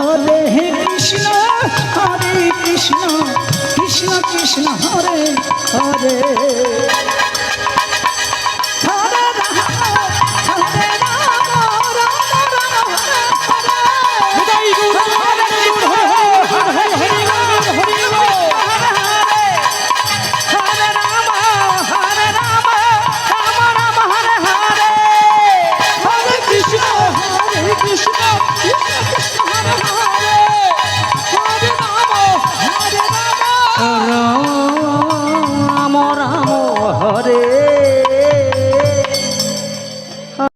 হরে হে Krishna হরে Krishna Krishna Krishna Hare Hare Hare Ram হরে